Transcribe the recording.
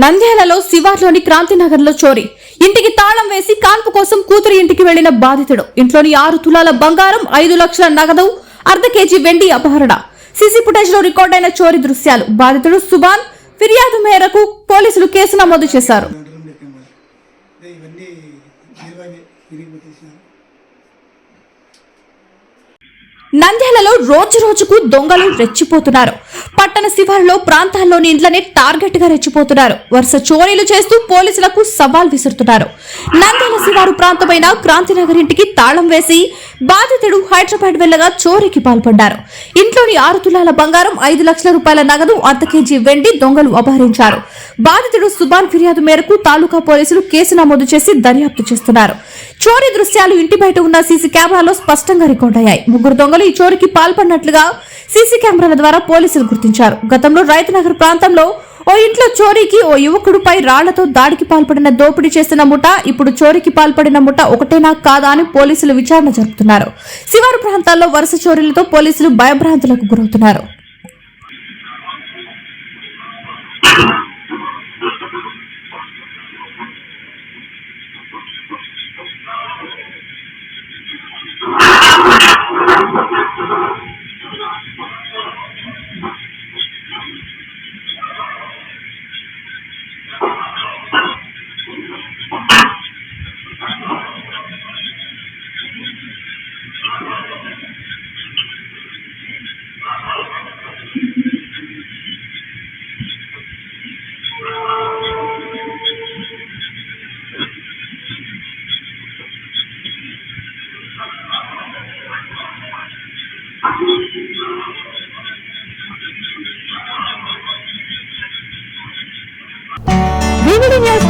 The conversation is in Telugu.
నంద్యాలలో శివార్లోని క్రాంతినగర్లో చోరీ. ఇంటికి తాళం వేసి కాన్పు కోసం కూతురి ఇంటికి వెళ్ళిన బాధితుడు. ఇంట్లోని ఆరు తులాల బంగారం ఐదు లక్షల నగదు అర్ధ కేజీ వెండి అపహరణ. సీసీ ఫుటేజ్లో రికార్డైన చోరీ దృశ్యాలు. బాధితుడు సుబాన్ ఫిర్యాదు మేరకు పోలీసులు కేసు నమోదు చేశారు. నంద్యాలలో రోజు రోజుకు దొంగలు రెచ్చిపోతున్నారు. పట్టణ శివారులో ప్రాంతాల్లోని ఇండ్లనే టార్గెట్గా రెచ్చిపోతున్నారు. వరుస చోరీలు చేస్తూ పోలీసులకు సవాల్ విసురుతున్నారు. నంద్యాల శివారు ప్రాంతమైన క్రాంతినగర్ ఇంటికి తాళం వేసి బాధితుడు హైదరాబాద్ వెళ్ళగా చోరీకి పాల్పడ్డారు. ఇంట్లోని ఆరు తులాల బంగారం ఐదు లక్షల రూపాయల నగదు అర్ధ కేజీ వెండి దొంగలు అపహరించారు. బాధితుడు సుబాన్ ఫిర్యాదు మేరకు తాలూకా పోలీసులు కేసు నమోదు చేసి దర్యాప్తు చేస్తున్నారు. చోరీ దృశ్యాలు ఇంటి బయట ఉన్న సీసీ కెమెరాలో స్పష్టంగా రికార్డ్ అయ్యాయి. ముగ్గురు దొంగలు ఈ చోరీకి పాల్పడినట్లుగా సీసీ కెమెరాల ద్వారా పోలీసులు గుర్తించారు. గతంలో రైతునగర్ ప్రాంతంలో ఓ ఇంట్లో చోరీకి ఓ యువకుడిపై రాళ్ళతో దాడికి పాల్పడిన దోపిడీ చేసిన ముఠ ఇప్పుడు చోరీకి పాల్పడిన ముఠ ఒకటేనా కాదా అని పోలీసులు విచారణ జరుపుతున్నారు. శివారు ప్రాంతాల్లో వరుస చోరీలతో పోలీసులు భయభ్రాంతులకు గురవుతున్నారు.